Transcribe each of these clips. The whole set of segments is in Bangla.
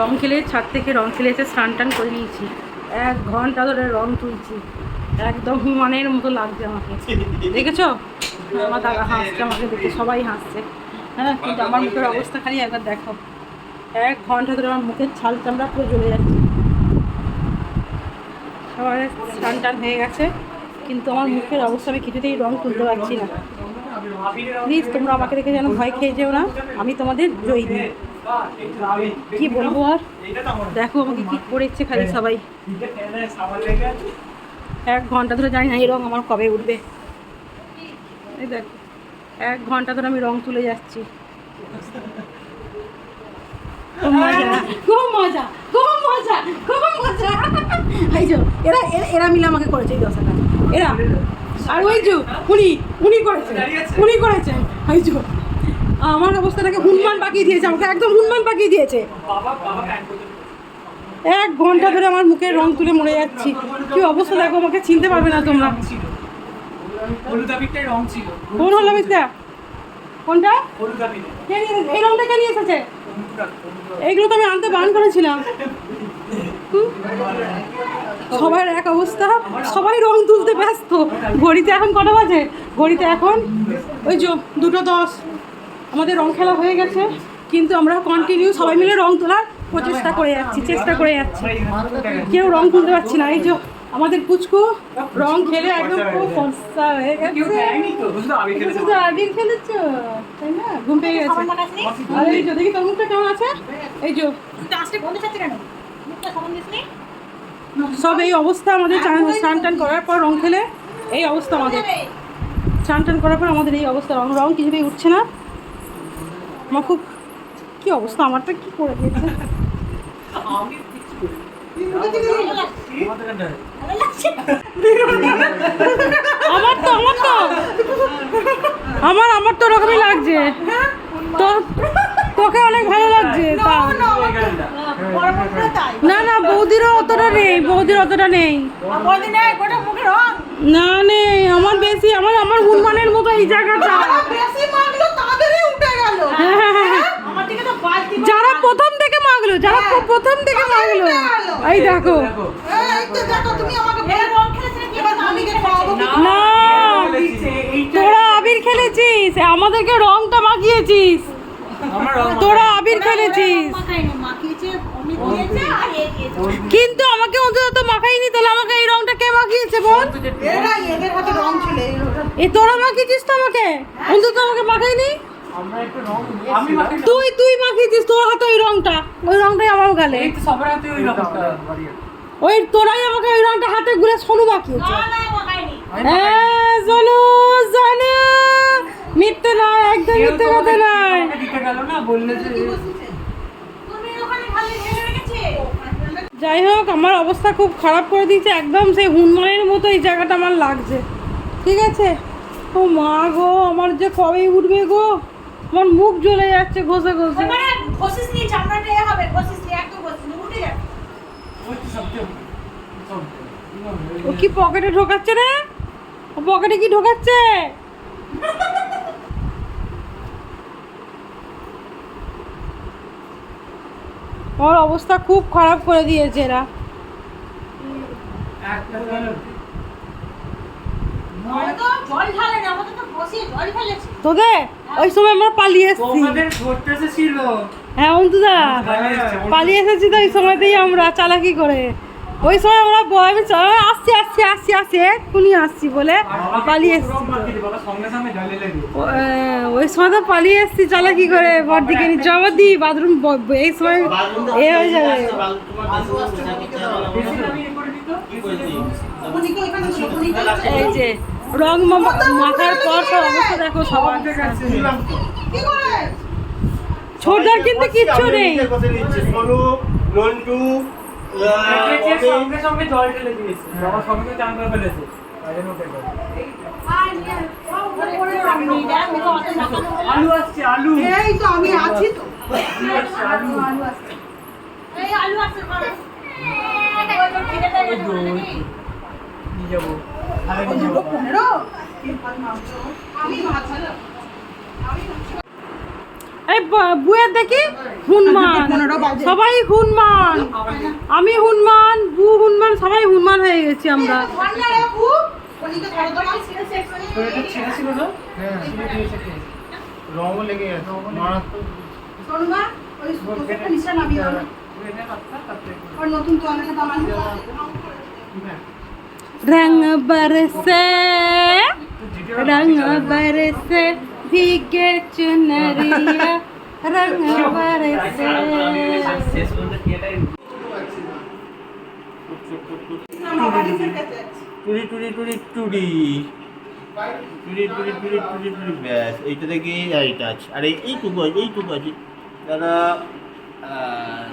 রং খেলে, ছাদ থেকে রং খেলে এসে স্নান টান করে নিয়েছি। এক ঘণ্টা ধরে রং তুলছি। একদম হুমানের মতো লাগছে আমাকে। দেখেছ? আমার দাদা হাসছে আমাকে দেখে, সবাই হাসছে। হ্যাঁ কিন্তু আমার মুখের অবস্থা খালি একবার দেখো। এক ঘণ্টা ধরে আমার মুখের ছাল চামড়া পুরো জ্বলে যাচ্ছে। সবাই স্নান টান হয়ে গেছে, কিন্তু আমার মুখের অবস্থা আমি কিছুতেই রং তুলতে পারছি না। প্লিজ তোমরা আমাকে দেখে যেন ভয় খেয়ে যেও না। আমি তোমাদের জয়ী। দিই কি বলব আর? দেখো আমাকে কি করেছে খালি সবাই। এক ঘণ্টা ধরে জানি না এই রং আমার কবে উঠবে। এই দেখো এক ঘণ্টা ধরে আমি রং তুলে যাচ্ছি। খুব মজা খুব মজা খুব মজা খুব মজা। এই যে এরা এরা- মিলে আমাকে করেছে এই দশাটা। এরা আর ওই যে উনি উনি করেছে উনি করেছেন ওই যে আমার অবস্থাটাকে হুনমান পাকিয়ে দিয়েছে আমাকে একদম হুনমান পাকিয়ে দিয়েছে। এক ঘণ্টা ধরে আমার মুখে রং তুলে মরে যাচ্ছি। কি অবস্থা দেখো আমাকে চিনতে পারবে না তোমরা। কোন হলো মিস্তা কোনটা? এই রংটা কে নিয়ে এসেছে? এইগুলো তো আমি আনতে বান করেছিলাম। হুম? সবার এক অবস্থা সবাই রং তুলতে ব্যস্ত। ঘড়িতে এখন কটা বাজে? ঘড়িতে এখন ওই যে দুটো দশ। আমাদের রং খেলা হয়ে গেছে কিন্তু আমরা কন্টিনিউ সবাই মিলে রং তোলার প্রচেষ্টা করে যাচ্ছি চেষ্টা করে যাচ্ছি। কেউ রং তুলতে পারছি না এই যে আমাদের পুচকু রং খেলে একদম খুব ফর্সা হয়ে গেছে। শুধু আবির খেলেছে। তাই না? ঘুম পেয়ে গেছে। আর এই যে দেখি তোর মুখটা কেমন আছে? এই যে সব এই অবস্থা আমাদের চান- স্নান টান করার পর রং খেলে এই অবস্থা আমাদের। স্নান টান করার পর আমাদের এই অবস্থা। রং রং কিছুতেই উঠছে না। আমার খুব কি অবস্থা? আমারটা কি করে দিয়েছে আমার তো আমার তো আমার আমার তো ওরকমই লাগছে। তো, তোকে অনেক ভালো লাগছে না না, বৌদিরও অতটা নেই, বৌদির অতটা নেই। না, নেই, আমার বেশি, আমার আমার হুনমানের মতো এই জায়গাটা। যারা প্রথম থেকে মাগলো যারা প্রথম থেকে মাগলো। এই দেখো। না তোরা আবির খেলেছিস আমাদেরকে রংটা মাখিয়েছিস তোরা আবির খেলেছিস। কিন্তু আমাকে অন্তত তো মাখাইনি তাহলে আমাকে এই রংটা কে মাখিয়েছে বল? এ তোরা মাখিয়েছিস তো আমাকে? অন্তত আমাকে মাখাইনি তুই তুই মাখিয়েছিস তোর হাতে ওই রংটা ওই রংটাই আমার গালে। সবার হাতে ওই তোরাই আমাকে ওই রংটা হাতে ঘুরে সোনু মাখিয়েছে। হ্যাঁ সোনু সোনু মিথ্যে নয় একদম মিথ্যে কথা নয়। যাই হোক আমার অবস্থা খুব খারাপ করে দিয়েছে। একদম সেই হুনমানের মতো এই জায়গাটা আমার লাগছে। ঠিক আছে? ও মা গো আমার যে কবে উঠবে গো? আমার মুখ জ্বলে যাচ্ছে ঘষে ঘষে। ওই তো সবচেয়ে সব ও কি পকেটে ঢোকাচ্ছে রে? ও পকেটে কি ঢোকাচ্ছে? ওর অবস্থা খুব খারাপ করে দিয়েছে এরা। একটা গেল তোদের ওই সময় আমরা পালিয়ে এসেছি। হ্যাঁ অন্তুদা পালিয়ে এসেছি তো ওই সময়তেই আমরা চালাকি করে। ওই সময় আমরা বয় চ- আসছি আসছি আসছি আসছি এক্ষুনি আসছি বলে পালিয়ে এসেছি। ওই সময় তো পালিয়ে এসেছি চালাকি করে বড়দিকে নি জমা দি বাথরুম এই সময় এ হয়ে যাবে। এই যে রং মাখার পর সব অবস্থা দেখো সবার। ছোটদার কিন্তু কিচ্ছু নেই। সঙ্গে সঙ্গে জল ঢেলে দিয়েছে বাবা। সঙ্গে সঙ্গে চান করে ফেলেছে তাই জন্য উঠে গেল। আলু আসছে আলু এই তো আমি আছি তো আলু আসছে আলু নিয়ে যাব। এই বুয়ের দেখি? হুনমান। সবাই হুনমান। আমি হুনমান, বু হুনমান, সবাই হুনমান হয়ে গেছি আমরা। শরীরটা ছিঁড়ে ছিল না रंग बरसे रंग बरसे भीगे चुनरिया रंग बरसे শেষ পর্যন্ত কি এটাই টুরি টুরি টুরি টুরি টুরি টুরি টুরি টুরি টুরি ব্যাস এইটা থেকে এইটা আছে আর এই এইটুকু আছে এইটুকু আছে দাদা আহ,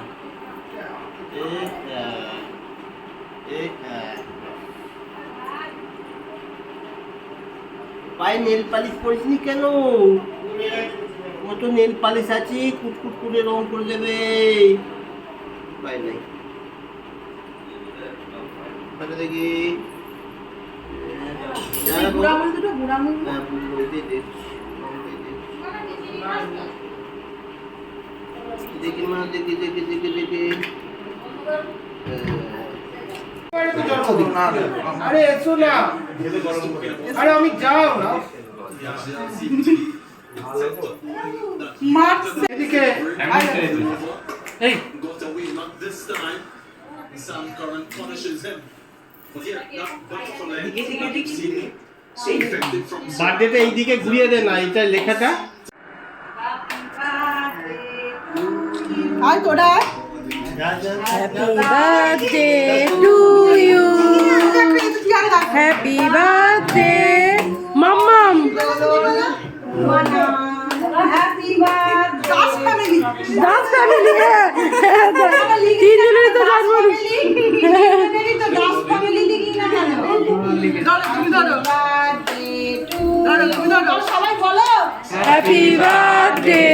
এই, পায়ে নেল পালিশ পরিসনি কেন? কত নেল পালিশ আছে কুটকুট করে রং করে দেবে। পায়ে নাই দেখি। হ্যাঁ, হ্যাঁ, দেখছি। দেখি মা দেখি দেখি দেখি দেখি। করব আরে এসো না। আরে আমি যাও না। এই। বার্থডেটা এইদিকে ঘুরিয়ে দে না এটা লেখাটা। আর তোরা টু হ্যাপি বার্থডে মাম্মাম দাস ফ্যামিলি তিনজনেরই তো দাস ফ্যামিলি হ্যাপি বার্থডে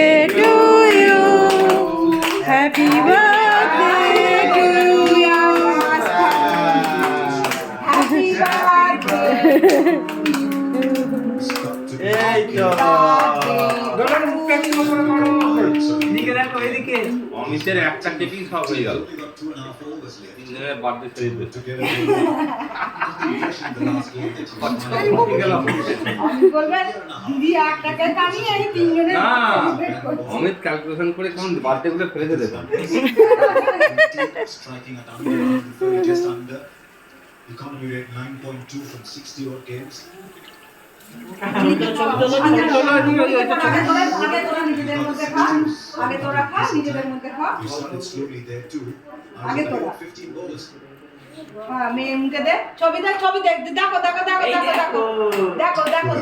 অমিতের একটা কেপি সব হয়ে গেল অমিত ক্যালকুলেশন করে কোন বার্থডে গুলো ফেলে দিতে You at 9.2 from 60 odd games. ছবি দেখ দেখ দেখো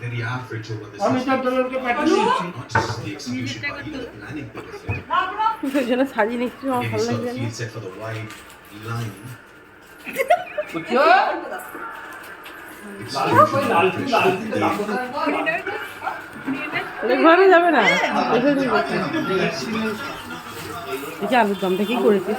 very average over the আমি তার দলকে পাঠিয়েছি দুজনে সাজিয়ে নিচ্ছি আমার ভালো লাগছে না। ঘরে যাবে না। দেখি আলুর দমটা কি করেছিস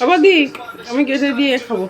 আবার দি আমি কেটে দিয়ে খাব।